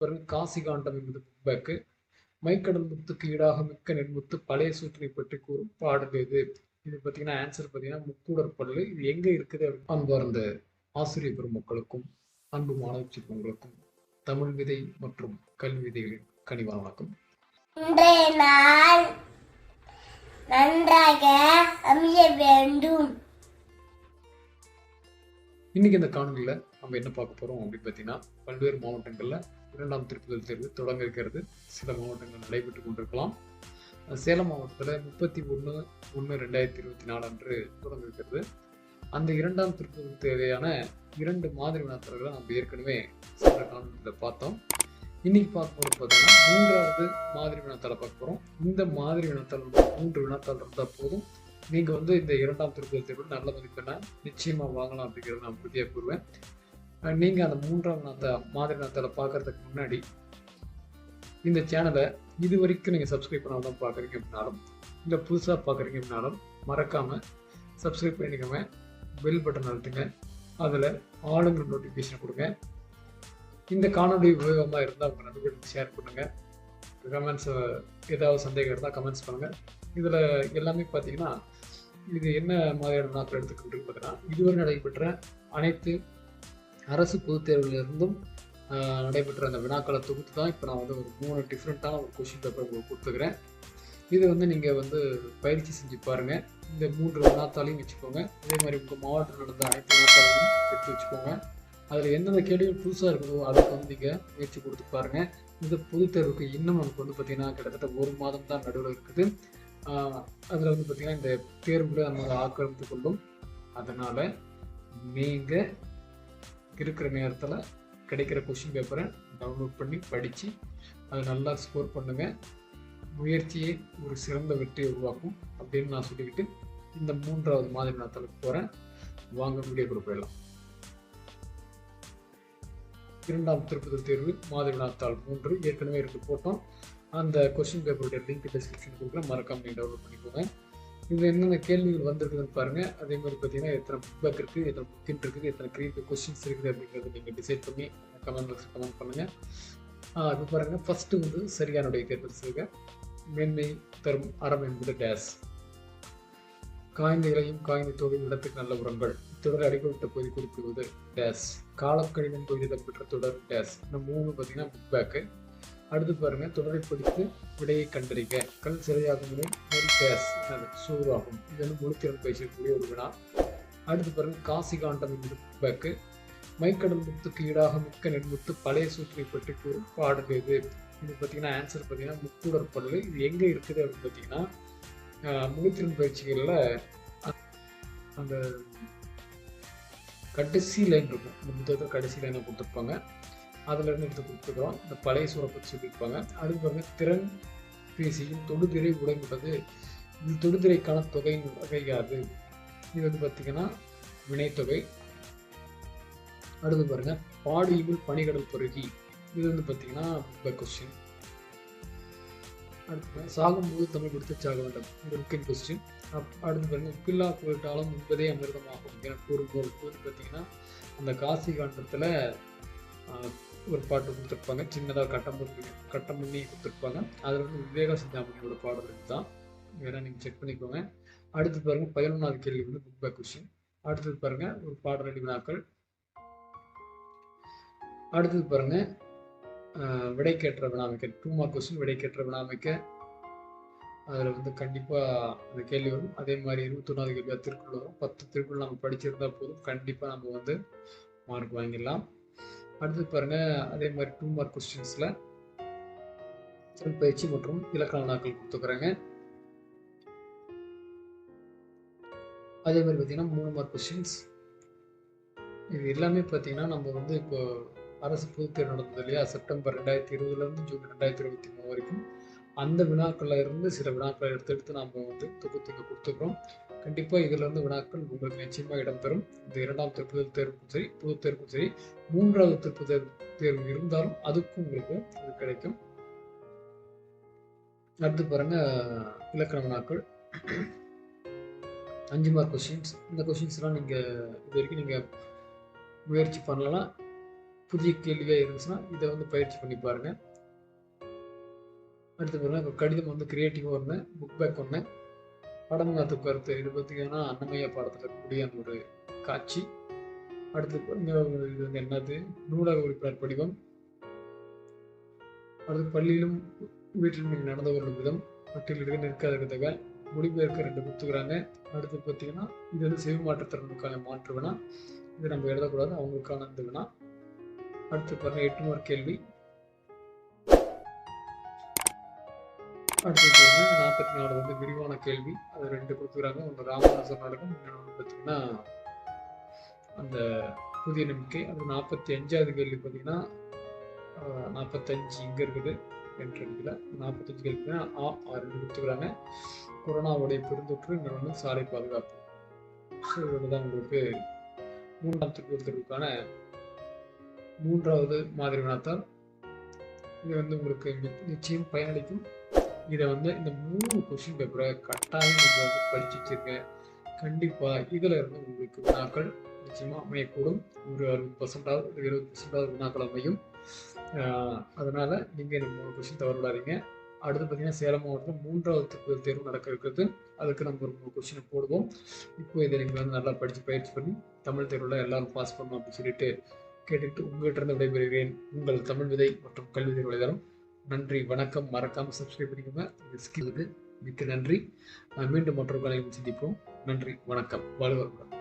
பிறகு காசி காண்டம் என்பது பேக்கு. மைக்கடல் முத்துக்கு ஈடாக மிக்க நெல்முத்து பழைய சூற்றினை பற்றி கூறும் பாடல் இது இது பார்த்தீங்கன்னா ஆன்சர் பார்த்தீங்கன்னா முக்கூடர் பல்லு இது எங்கே இருக்குது அன்பார்ந்த ஆசிரியர் பெருமக்களுக்கும் அன்பு மாணவ செல்வங்களுக்கும் தமிழ் விதை மற்றும் கல்வி விதைகளின் கனிவான வணக்கம். நன்றாக அமைய வேண்டும். இன்னைக்கு இந்த காணொலியில் நம்ம என்ன பார்க்க போகிறோம் அப்படின்னு பார்த்தீங்கன்னா பல்வேறு மாவட்டங்களில் இரண்டாம் திருப்புதல் தேர்வு தொடங்க இருக்கிறது. சில மாவட்டங்கள் நடைபெற்று கொண்டிருக்கலாம். சேலம் மாவட்டத்தில் முப்பத்தி ஒன்று ஒன்று ரெண்டாயிரத்தி இருபத்தி நாலு அன்று தொடங்க இருக்கிறது. அந்த இரண்டாம் திருப்புதல் தேவையான இரண்டு மாதிரி வினாத்தர்களை நம்ம ஏற்கனவே சென்ற காணொலியில் பார்த்தோம். இன்னைக்கு பார்க்கும்போது பார்த்தோம்னா மூன்றாவது மாதிரி வினாத்தாளை பார்க்க போகிறோம் இந்த மாதிரி வினாத்தாள் மூன்று வினாத்தாள் இருந்தால் போதும். நீங்கள் வந்து இந்த இரண்டாம் திருப்புதல் கூட நல்ல மதிப்பெண்ணை நிச்சயமாக வாங்கலாம் அப்படிங்கிறத நான் உறுதியாக கூறுவேன். நீங்கள் நீங்க அந்த மூன்றாம் நாத்த மாதிரி நாத்தால பார்க்கறதுக்கு முன்னாடி இந்த சேனலை இது வரைக்கும் நீங்கள் சப்ஸ்கிரைப் பண்ணாதான் பார்க்குறீங்க அப்படின்னாலும் இல்லை புதுசாக பார்க்குறீங்க அப்படின்னாலும் மறக்காமல் சப்ஸ்கிரைப் பண்ணிக்கோங்க பெல் பட்டன் அழுத்துங்க அதில் ஆளுங்கிற நோட்டிஃபிகேஷன் கொடுங்க. இந்த காணொலி உபயோகமாக இருந்தால் உங்கள் நண்பர்களுக்கு ஷேர் பண்ணுங்கள் கமெண்ட்ஸ் ஏதாவது சந்தேகம் இருந்தால் கமெண்ட்ஸ் பண்ணுங்கள் இதில் எல்லாமே பார்த்தீங்கன்னா இது என்ன மாதிரியான வினாக்கள் எடுத்துக்கிட்டு பார்த்தீங்கன்னா இதுவரை நடைபெற்ற அனைத்து அரசு பொதுத் தேர்வுலேருந்தும் நடைபெற்ற அந்த வினாக்களை தொகுத்து தான் இப்போ நான் வந்து ஒரு மூணு டிஃப்ரெண்ட்டான ஒரு கொஷின் பேப்பர் உங்களுக்கு கொடுத்துக்கிறேன் இது வந்து நீங்கள் வந்து பயிற்சி செஞ்சு பாருங்கள் இந்த மூன்று வினாத்தாலையும் வச்சுக்கோங்க. அதே மாதிரி உங்கள் மாவட்டம் நடந்த அனைத்து வினாத்தாலையும் எடுத்து வச்சுக்கோங்க. அதில் எந்தெந்த கேள்விகள் புதுசாக இருக்குதோ அதுக்கு வந்து நீங்கள் முயற்சி கொடுத்து பாருங்கள் இந்த பொதுத் தேர்வுக்கு இன்னும் நமக்கு வந்து பார்த்திங்கன்னா கிட்டத்தட்ட ஒரு மாதம் தான் நடுவில் இருக்குது. அதில் வந்து பார்த்திங்கன்னா இந்த தேர்வுகளை நம்ம ஆக்கிரமித்து கொள்ளும் அதனால் நீங்கள் இருக்கிற நேரத்தில் கிடைக்கிற கொஷின் பேப்பரை டவுன்லோட் பண்ணி படித்து அதை நல்லா ஸ்கோர் பண்ணுங்கள் முயற்சியை ஒரு சிறந்த வெற்றியை உருவாக்கும் அப்படின்னு நான் சொல்லிக்கிட்டு இந்த மூன்றாவது மாதிரி நான் போகிறேன் வாங்க வீடியோ கொடுக்கலாம் இரண்டாம் திருப்பதி தேர்வு மாதிரி நாத்தாள் மூன்று. ஏற்கனவே இருக்கு போட்டோம். அந்த கொஸ்டின் பேப்பருடைய லிங்க் டிஸ்கிரிப்ஷன் கொடுக்குறேன் மறக்காம நீங்கள் டவுன்லோட் பண்ணிக்கோங்க. இது என்னென்ன கேள்விகள் வந்திருக்குதுன்னு பாருங்கள் அதே மாதிரி பார்த்தீங்கன்னா எத்தனை புக் பேக் இருக்குது எத்தனை புக்கின் இருக்குது எத்தனை கிரீன் கொஸ்டின்ஸ் இருக்குது அப்படிங்கிறத நீங்கள் டிசைட் பண்ணி கமெண்ட் பாக்ஸ் கமெண்ட் பண்ணுங்கள் அது பாருங்கள் ஃபஸ்ட்டு வந்து சரியானுடைய தேர்தல் செய்க மேன்மை தரும் அறம் என்பது டேஸ் காய்ந்த இலையும் காய்ந்த தோகையும் இடத்துக்கு நல்ல உரங்கள். தொடர் அடிக்கப்பட்ட பகுதி குறிப்பிடுவது டேஸ் காலக்கணிதம் பகுதியில் பெற்ற தொடர் டேஸ் இந்த மூணு பார்த்தீங்கன்னா புக் பேக்கு அடுத்து பாருங்க தொடரை படித்து விடையை கண்டறிக. கல் சிறையாகும் வினை நெல் டேஸ் அது சூறாகும். இது வந்து முழுத்திறன் பேசக்கூடிய ஒரு வினா. அடுத்து பாருங்க காசி காண்டம் பேக்கு மைக்கடல் முத்துக்கு ஈடாக மிக்க நெல்முத்து பழைய சூற்றை பற்றி கூறும் பாடல் இது இது பார்த்தீங்கன்னா ஆன்சர் பார்த்தீங்கன்னா முக்கூடர் பல்லு இது எங்கே இருக்குது அப்படின்னு பார்த்தீங்கன்னா முழுத்திறன் பயிற்சிகளில் அந்த கடைசி லைன் இருக்கும். இந்த புத்தகத்தில் கடைசி லைனை கொடுத்துருப்பாங்க. அதுல இருந்து எடுத்து கொடுத்துருக்குறோம். இந்த பழைய சூரை பற்றி சொல்லியிருப்பாங்க. அடுத்து பாருங்க திறன் பேசியும் தொடுதிரை உடைமுட்டது இது தொடுதிரைக்கான தொகையின் வகையாது. இது வந்து பார்த்தீங்கன்னா வினைத்தொகை. அடுத்து பாருங்க பாடியுமில் பனிகடல் பொருகி இது வந்து பார்த்தீங்கன்னா கொஸ்டின் அடுத்து சாகும்போது தமிழ் கொடுத்து சாக வேண்டும் இது முக்கிய கொஸ்டின் அடுத்து பாருங்க உப்பில்லா போயிட்டாலும் முன்பதே அமிர்தமாகும் என கூறும்போது வந்து பார்த்தீங்கன்னா அந்த காசி காண்டத்தில் ஒரு பாட்டு கொடுத்துருப்பாங்க. சின்னதாக கட்டம் பண்ணி கட்டம் பண்ணி கொடுத்துருப்பாங்க. அதில் வந்து விவேக சிந்தாமணியோட பாடல் தான் வேணா நீங்கள் செக் பண்ணிக்கோங்க. அடுத்து பாருங்கள் பதினொன்றாவது கேள்வி வந்து புக் பேக் கொஸ்டின் அடுத்தது பாருங்கள் ஒரு பாடலடி வினாக்கள். அடுத்தது பாருங்கள் விடை விடைக்கேற்ற வினாமைக்க டூ மார்க் கொஸ்டின் விடைக்கேற்ற வினாமைக்க அதில் வந்து கண்டிப்பாக அந்த கேள்வி வரும். அதே மாதிரி இருபத்தொன்னாவது கேள்வியாக திருக்குறள் வரும். பத்து திருக்குறள் நம்ம படிச்சிருந்தா போதும். கண்டிப்பாக நம்ம வந்து மார்க் வாங்கிடலாம். அடுத்து பாருங்க அதே மாதிரி டூ மார்க் கொஸ்டின்ஸில் சொல் பயிற்சி மற்றும் இலக்கண நாட்கள் கொடுத்துக்கிறாங்க அதே மாதிரி பார்த்தீங்கன்னா மூணு மார்க் கொஸ்டின்ஸ் இது எல்லாமே பார்த்தீங்கன்னா நம்ம வந்து இப்போ அரசு பொதுத்தேர்வு நடந்தது இல்லையா? செப்டம்பர் ரெண்டாயிரத்தி இருபதுலேருந்து ஜூன் ரெண்டாயிரத்தி இருபத்தி மூணு வரைக்கும் அந்த வினாக்கள்ல இருந்து சில வினாக்களை எடுத்து எடுத்து நம்ம வந்து தொகுத்து இங்கே கொடுத்துக்கிறோம் கண்டிப்பாக இதிலிருந்து வினாக்கள் உங்களுக்கு நிச்சயமாக இடம்பெறும். இந்த இரண்டாம் திருப்புதல் தேர்வுக்கும் சரி பொது தேர்வுக்கும் சரி மூன்றாவது திருப்புதல் தேர்வு இருந்தாலும் அதுக்கும் உங்களுக்கு இது கிடைக்கும். அடுத்து பாருங்க இலக்கண வினாக்கள். அஞ்சு மார்க் கொஸ்டின்ஸ் இந்த கொஸ்டின்ஸ்லாம் நீங்கள் இது வரைக்கும் நீங்கள் முயற்சி பண்ணலாம். புதிய கேள்வியாக இருந்துச்சுன்னா இதை வந்து பயிற்சி பண்ணி பாருங்க. அடுத்து பார்த்தீங்கன்னா கடிதம் வந்து கிரியேட்டிவாக ஒன்று புக் பேக் ஒன்று படங்காத்து கருத்து இது பார்த்தீங்கன்னா அன்னமைய பாடத்தில் இருக்கக்கூடிய அந்த ஒரு காட்சி. அடுத்து இது வந்து என்னது? நூலக உறுப்பினர் படிவம். அடுத்து பள்ளியிலும் வீட்டிலும் நீங்கள் நடந்து வரும் விதம். பட்டியலிடுக நிற்காத மொழிபெயர்க்க ரெண்டு கொடுத்துக்கிறாங்க அடுத்து பார்த்தீங்கன்னா இது வந்து செவி மாற்றுத்திறனுக்கான மாற்று வினா. இது நம்ம எழுதக்கூடாது அவங்களுக்கான இந்த வினா. அடுத்து பார்த்தீங்கன்னா எட்டு மார்க் கேள்வி. அடுத்தது வந்து நாற்பத்தி நாலு வந்து விரிவான கேள்வி. அது ரெண்டு கொடுத்துக்கிறாங்க. ஒன்று ராமதாசன் நாடகம் இன்னொன்று பார்த்தீங்கன்னா அந்த புதிய நம்பிக்கை. அது நாற்பத்தி அஞ்சாவது கேள்வி பார்த்தீங்கன்னா நாற்பத்தஞ்சு இங்கே இருக்குது என்ட்ரன்ஸில் நாற்பத்தஞ்சு கேள்வி ஆ ஆ ரெண்டு கொடுத்துக்கிறாங்க. கொரோனாவுடைய பெருந்தொற்று இன்னொன்று சாலை பாதுகாப்பு. ஸோ இதோட தான் உங்களுக்கு மூன்றாம் திருப்பூர் மூன்றாவது மாதிரி வினாத்தால் இது வந்து உங்களுக்கு நிச்சயம் பயனளிக்கும். இதை வந்து இந்த மூணு கொஸ்டின் பேப்பரை கட்டாயம் நீங்கள் வந்து படிச்சு வச்சிருங்க. கண்டிப்பாக இதில் இருந்து உங்களுக்கு வினாக்கள் நிச்சயமாக அமையக்கூடும். ஒரு அறுபது பர்சன்டாவது இருபது பர்சன்டாவது வினாக்கள் அமையும். அதனால் நீங்கள் இந்த மூணு கொஸ்டின் தவறுடாதீங்க அடுத்து பார்த்தீங்கன்னா சேலம் மாவட்டத்தில் மூன்றாவது திருப்பதி தேர்வு நடக்க இருக்கிறது. அதுக்கு நம்ம ஒரு மூணு கொஸ்டினை போடுவோம். இப்போ இதை நீங்கள் வந்து நல்லா படித்து பயிற்சி பண்ணி தமிழ் தேர்வில் எல்லாரும் பாஸ் பண்ணணும் அப்படின்னு சொல்லிட்டு கேட்டுக்கிட்டு உங்கள்கிட்ட இருந்து விடைபெறுகிறேன். உங்கள் தமிழ் விதை மற்றும் கல்வி தேர்வு வலைதளம் நன்றி வணக்கம். மறக்காமல் சப்ஸ்கிரைப் பண்ணிக்கோங்க. மிக்க நன்றி. மீண்டும் மற்றொரு கலையும் சந்திப்போம். நன்றி வணக்கம். வாழ்வர்கள்